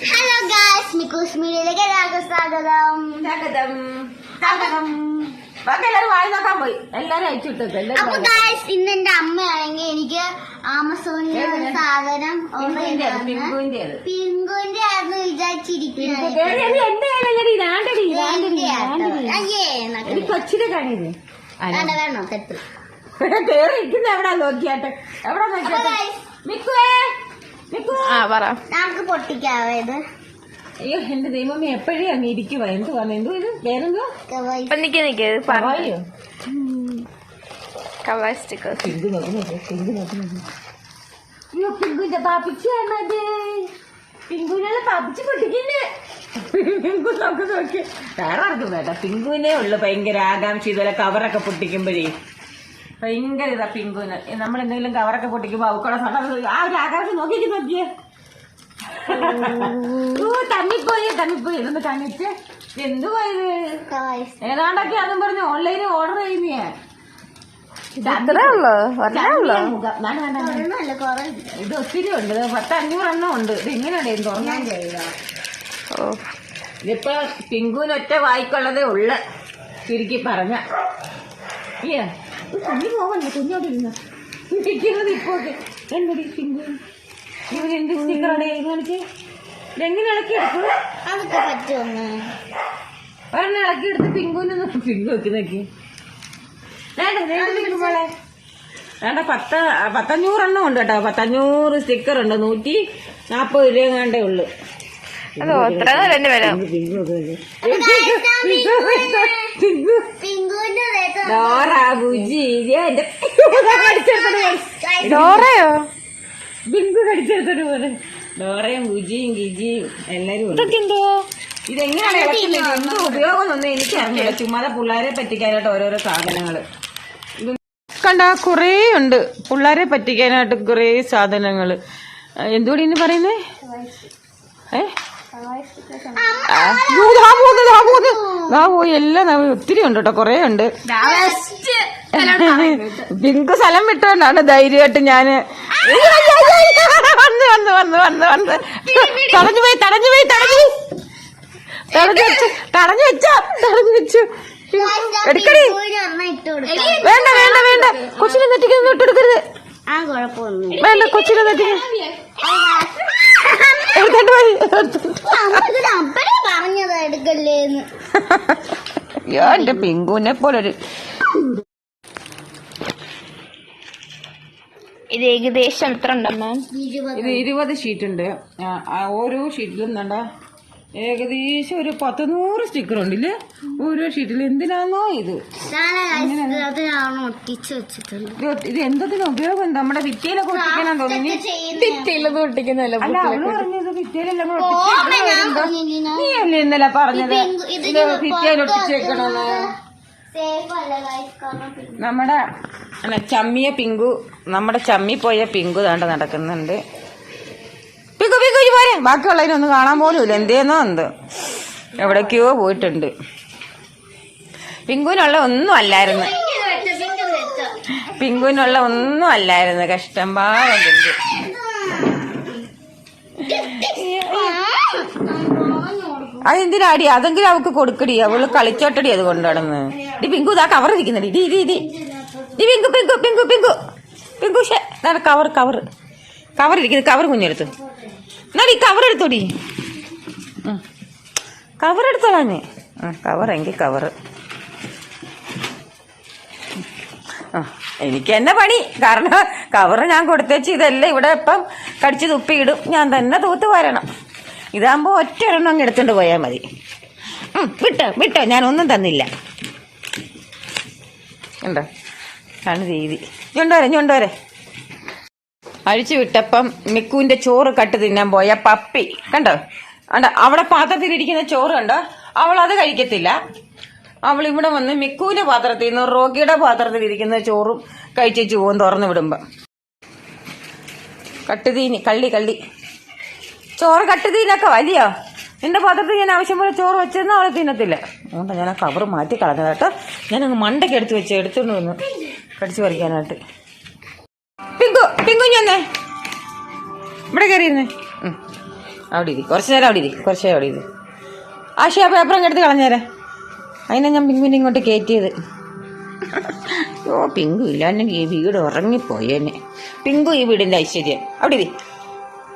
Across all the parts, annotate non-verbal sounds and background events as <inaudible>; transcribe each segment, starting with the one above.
Hello guys മിക്കൂസ് മീഡിയയിലേക്ക് എല്ലാവർക്കും സ്വാഗതം സ്വാഗതം സ്വാഗതം ബാക്കി എല്ലാവരും വായി നോക്കാൻ പോയി. എല്ലാരും അയച്ചു അപ്പൊ ഗായ്സ് ഇന്ന് എന്റെ അമ്മയാണെങ്കിൽ എനിക്ക് ആമസോണിൽ ഒരു സാധനം പിങ്കുവിന്റെ പിങ്കുവിന്റെ ആയിരുന്നു വിചാരിച്ചിരിക്കുന്നത് കൊച്ചിനെ വേണോ തെറ്റ്. <laughs> കേറി ഇരിക്കുന്ന എവിടാ നോക്കിയാട്ടെ? എവിടാ നോക്കിയാട്ടെ? മിക്കുവേ. ആ പറ. നമുക്ക് അയ്യോ എന്റെ ദൈവമേ എപ്പോഴേ അങ്ങ് ഇരിക്കുവാ? എന്ത് പറഞ്ഞു എന്തോ ഇത്? വേറെന്തോ? Guys, ഇപ്പൊ നിക്ക് നിക്ക് പറഞ്ഞു പറയോ കവാ സ്റ്റിക്കേഴ്സ്. പിങ്ക് നോക്കുന്നു പിങ്ക് നോക്കുന്നു അയ്യോ പിങ്കുന്റെ പാപ്പിച്ചാണത് പിങ്കുവിനെ പാപ്പിച്ച് പൊട്ടിക്കണ്ടേ പിങ്കു നോക്ക് നോക്കി. വേറെ ആർക്കും വേണ്ട. പിങ്കുവിനെ ഉള്ളു ഭയങ്കര ആകാംക്ഷ. ഇതുപോലെ കവറൊക്കെ പൊട്ടിക്കുമ്പോഴേ. ഭയങ്കര ഇതാ പിങ്കുവിന് നമ്മൾ എന്തെങ്കിലും കവറൊക്കെ പൊട്ടിക്കുമ്പോ അവക്കോടെ ആ ഒരു ആകാശം നോക്കിക്ക് നോക്കിയേ. തന്നിപ്പോയി തമ്മിപ്പോയി തമ്മിപ്പോയി. ഇതൊന്ന് കണ്ണിച്ച് എന്തു പോയത് ഏതാണ്ടൊക്കെ അതും പറഞ്ഞ് ഓൺലൈനിൽ ഓർഡർ ചെയ്യുന്നേ. ഇത് ഒത്തിരി ഉണ്ട്. പത്ത് അഞ്ഞൂറെണ്ണം ഉണ്ട്. ഇത് ഇങ്ങനെയുണ്ട് തുറങ്ങാൻ ഓ. ഇതിപ്പോ പിങ്കുവിനൊറ്റ വായിക്കുള്ളതേ ഉള്ള. ചുരുക്കി പറഞ്ഞ. ഏ കുഞ്ഞു പോവല്ലേ കുഞ്ഞോട്ടിരുന്ന ഇരിക്കുന്നത് ഇപ്പോ എന്തൊരു പിങ്കു ഇവൻ എന്ത് സ്റ്റിക്കറാണ് കാണിച്ച് എങ്ങനെ ഇളക്കി എടുക്കും? അതൊക്കെ പറ്റുമെന്ന് ഒരെണ്ണം ഇളക്കി എടുത്ത് പിങ്കുവിനൊന്ന് പിങ്കു വെക്കി നോക്കി. മോളെ. വേണ്ട പത്ത് പത്തഞ്ഞൂറെണ്ണം ഉണ്ട് കേട്ടോ. പത്തഞ്ഞൂറ് സ്റ്റിക്കർ ഉണ്ട്. നൂറ്റി നാൽപ്പത് രൂപ കണ്ടേ ഉള്ളു. അതോ പിങ്കു പിങ്കുവിന്റെ ദേഹത്ത് ഡോറ ബുജി എന്റെ ഡോറയോ? ബിങ്കു കടിച്ചെടുത്തത് പോലെ. ഡോറയും ബുജിയും ഗിജിയും എല്ലാരും ഇതൊക്കെന്തോ ഇതെങ്ങനെയാണ് ഇളക്കുന്നത്? എന്ത് ഉപയോഗമൊന്നും എനിക്ക് അറിഞ്ഞില്ല ചുമ്മാതെ പിള്ളേരെ പറ്റിക്കാനായിട്ട് ഓരോരോ സാധനങ്ങൾ. കണ്ട കുറേ ഉണ്ട്. പിള്ളേരെ പറ്റിക്കാനായിട്ട് കുറേ സാധനങ്ങൾ. ആ, എന്തുകൂടി ഇന്ന് പറയുന്നേ? ഏ? പോയി എല്ലാം ഒത്തിരി ഉണ്ട് കേട്ടോ കൊറേ ഉണ്ട് പിങ്ക് സ്ഥലം വിട്ടോണ്ടാണ് ധൈര്യമായിട്ട് ഞാൻ വന്ന് വന്ന് വന്ന് വന്ന് വന്ന് തടഞ്ഞു പോയി തടഞ്ഞു പോയി തടഞ്ഞു തടഞ്ഞു വെച്ചു തടഞ്ഞു വെച്ചോ തടഞ്ഞു വെച്ചു എടുക്കടി വേണ്ട വേണ്ട വേണ്ട കൊച്ചിനെ നെറ്റിക്കൊന്നും ഇട്ടെടുക്കരുത് വേണ്ട കൊച്ചിനെ നെറ്റിക്ക് എടുത്തോണ്ട് പോയി അപ്പഴേ പറഞ്ഞത് എടുക്കല്ലേന്ന്. അയ്യോ എന്റെ പിങ്കുവിനെ പോലൊരു ഇത് ഏകദേശം എത്ര ഉണ്ടമ്മ ഇത് ഇരുപത് ഷീറ്റ് ഉണ്ട് ഓരോ ഷീറ്റിലും വേണ്ട ഏകദേശം ഒരു പത്ത് നൂറ് സ്റ്റിക്കർ ഉണ്ടല്ലേ? ഓരോ ഷീറ്റിൽ എന്തിനാണോ ഇത്? അതിനാണ് ഒട്ടിച്ച് വെച്ചിട്ടുള്ളത്? ഇത് എന്തതിന് ഉപയോഗം നമ്മുടെ ഭിത്തിയിലൊക്കെ ഒട്ടിക്കാനാ തോന്നി ഭിത്തിയിലത് ഒട്ടിക്കുന്നല്ലോ അല്ല അവൾ പറഞ്ഞത് ഭിത്തിയിലെല്ലാം കൂടെ? നീ അല്ലേ ഇന്നലെ പറഞ്ഞത്? ഭിത്തിയിൽ ഒട്ടിച്ച് വെക്കണമെന്ന് സേഫ് അല്ല guys, കാരണം നമ്മുടെ ചമ്മിയ പിങ്കു നമ്മുടെ ചമ്മി പോയ പിങ്കു താണ്ട് നടക്കുന്നുണ്ട്. പോരെ ബാക്കിയുള്ളതിനൊന്നും കാണാൻ പോലും ഇല്ല. എന്തേന്നോ എന്ത്. എവിടേക്കോ പോയിട്ടുണ്ട്. പിങ്കുവിനുള്ള ഒന്നും അല്ലായിരുന്നു. പിങ്കുവിനുള്ള ഒന്നും അല്ലായിരുന്നു. കഷ്ടം പാടുണ്ട് അതെന്തിനാടി? അതെങ്കിലും അവൾക്ക് കൊടുക്കടി. അവൾ കളിച്ചോട്ടടി അത് കൊണ്ടുവന്ന് ഡി പിങ്കു ഇതാ കവർ ഇരിക്കുന്നുണ്ട്. ഇടി ഇടി ഇടി. Pinku Pinku pink pink. Pink ഷേ കവർ കവർ കവർ ഇരിക്കുന്നു. കവർ കുഞ്ഞെടുത്തു. എന്നാടി കവർ എടുത്തോടി കവർ ആ. കവർ എങ്കിൽ കവർ ആ എനിക്ക് എന്നെ പണി. കാരണം കവറ് ഞാൻ കൊടുത്തേച്ച് ഇതെല്ലാം ഇവിടെ ഇപ്പം കടിച്ച് തുപ്പിയിടും. ഞാൻ തന്നെ തൂത്ത് വരണം. ഇതാകുമ്പോൾ ഒറ്റ ഒരെണ്ണം അങ്ങ് എടുത്തുകൊണ്ട് പോയാൽ മതി. വിട്ടോ വിട്ടോ. ഞാനൊന്നും തന്നില്ല. ഉണ്ടോ? ആണ് രീതി. ഞൊണ്ടുവരെ ഞൊണ്ടുവരെ അഴിച്ചു വിട്ടപ്പം മിക്കുവിന്റെ ചോറ് കട്ട് തിന്നാൻ പോയ പപ്പി. കണ്ടോ? കണ്ടോ അവിടെ പാത്രത്തിലിരിക്കുന്ന ചോറ് കണ്ടോ? അവൾ അത് കഴിക്കത്തില്ല. അവൾ ഇവിടെ വന്ന് മിക്കുവിന്റെ പാത്രത്തിൽ നിന്ന് റോഗിയുടെ പാത്രത്തിലിരിക്കുന്ന ചോറും കഴിച്ചു പോകും തുറന്നു വിടുമ്പോ. കട്ടുതീനി കള്ളി കള്ളി. ചോറ് കട്ടുതീനൊക്കെ വലിയോ? എന്റെ പാത്രത്തിൽ ഞാൻ ആവശ്യം പോലെ ചോറ് വെച്ചിരുന്ന അവളെ തിന്നത്തില്ല. അതുകൊണ്ട് ഞാൻ ആ കവർ മാറ്റി കളഞ്ഞതായിട്ട് ഞാനങ്ങ് മണ്ടയ്ക്ക് എടുത്ത് വെച്ച് എടുത്തുകൊണ്ട് വന്നു കടിച്ചു പറിക്കാനായിട്ട്. പിങ്കു ഇവിടെ കയറിയിരുന്നേ അവിടെ ഇരി. കുറച്ച് നേരം അവിടെ ഇരി. കുറച്ച് നേരം അവിടെ ഇരി. ആശി ആ പേപ്പർ അങ്ങ് എടുത്ത് കളഞ്ഞേരെ. അതിനെ ഞാൻ പിങ്കുവിനെ ഇങ്ങോട്ട് കയറ്റിയത്. ഓ പിങ്കു ഇല്ലാന്നെങ്കിൽ ഈ വീട് ഉറങ്ങിപ്പോയേനെ. പിങ്കു ഈ വീടിന്റെ ഐശ്വര്യം. അവിടെ ഇരി.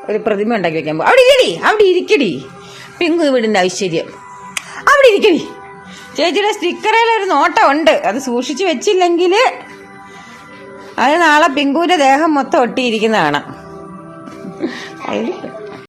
ഒരു പ്രതിമ ഉണ്ടാക്കി വെക്കാൻ പോകും അവിടെ ഇരിക്കടി അവിടെ ഇരിക്കടി. പിങ്കു ഈ വീടിന്റെ ഐശ്വര്യം. അവിടെ ഇരിക്കടി. ചേച്ചിയുടെ സ്റ്റിക്കറിൽ ഒരു നോട്ടം ഉണ്ട്. അത് സൂക്ഷിച്ചു വെച്ചില്ലെങ്കിൽ അത് നാളെ പിങ്കുവിന്റെ ദേഹം മൊത്തം ഒട്ടിയിരിക്കുന്നതാണ്. അതിൽ